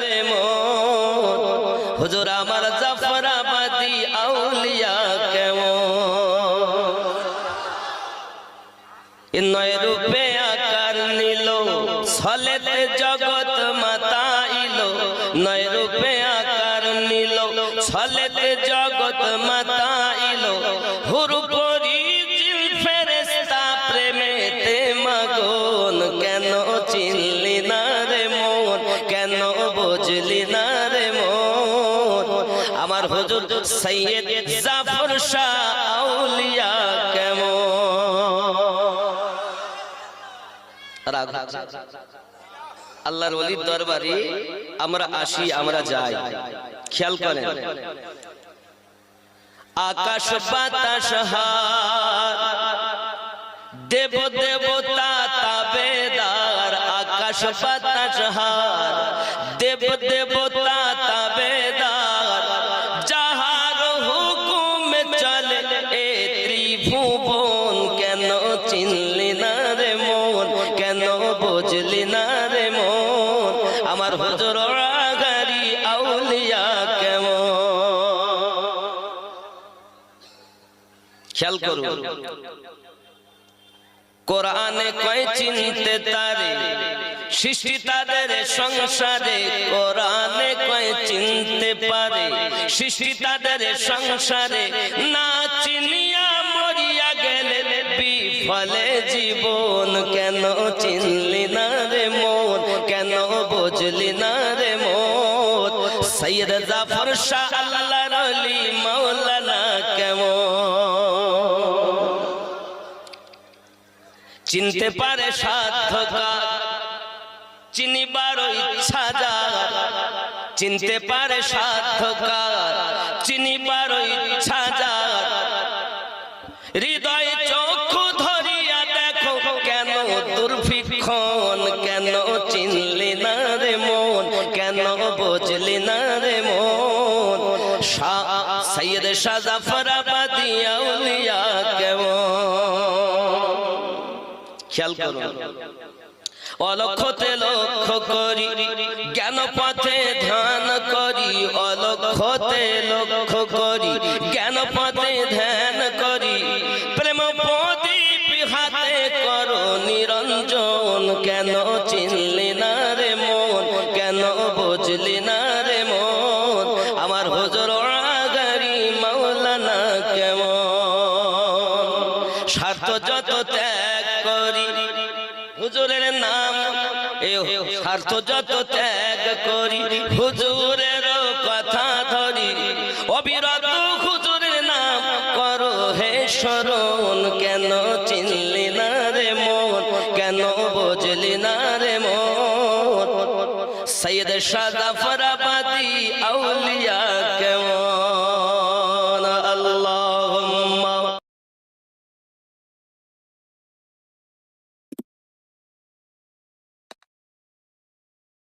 রে মন হুজুর আমার জাফরাবাদি আকার নিল ছলেতে জগৎ মাতাইল নয় রূপে আকার নিল ছলেতে জগৎ জিল ফেরেস্তা প্রেমেতে মগন, কেন চিনলি আমার হুজুর সৈয়দ জাফর শাহ আউলিয়া কেমন আল্লাহর ওলির দরবারে আমরা আসি, আমরা যাই। খেয়াল করেন। আকাশ বাতাস দেব দেবতা তাবেদার। আকাশ বাতাস দেব দেবতা তাবেদার বুঝলি না রে আমার হুজুর আউলিয়া কেমন? খেয়াল করুন কোরআনে কয় চিনতে তারে, সৃষ্টি তাদের সংসারে কোরআনে কয় চিনতে পারে, সৃষ্টি তাদের সংসারে না চিনিয়া বিফলে জীবন কেন চিনলি না রে মন? কেন বুঝলি না রে মন? সৈয়দ জাফর শাহ আল্লাহর অলি মাওলানা কেমন? চিনতে পারে সাধ্যকার চিনিবার ইচ্ছা যার। চিনতে পারে সাধ্যকার চিনিবার ইচ্ছা দুর্ভিক্ষণ কেন চিনলি না রে মন? কেন বুঝলি না রে মন? সৈয়দ শাহ জাফরাবাদি আউলিয়া কেমন? খেয়াল করুন অলক্ষতে লক্ষ্য করি জ্ঞান পথে ধ্যান করি, অলক্ষতে লক্ষ্য করি জ্ঞান পথে ধ্যান করি, প্রেম হাতে করো নিরঞ্জন, কেন চিনলি না রে মন? কেন বুঝলি না রে মন? আমার হুজুর গাড়ি মাওলানা কেমন? স্বার্থ যত ত্যাগ করি, হুজুরের নাম স্বার্থ যত ত্যাগ করি, হুজুরের কথা ধরি। অবিরত হুজুরের নাম করো হে শরণ সাদা ফরাবাদি আউলিয়া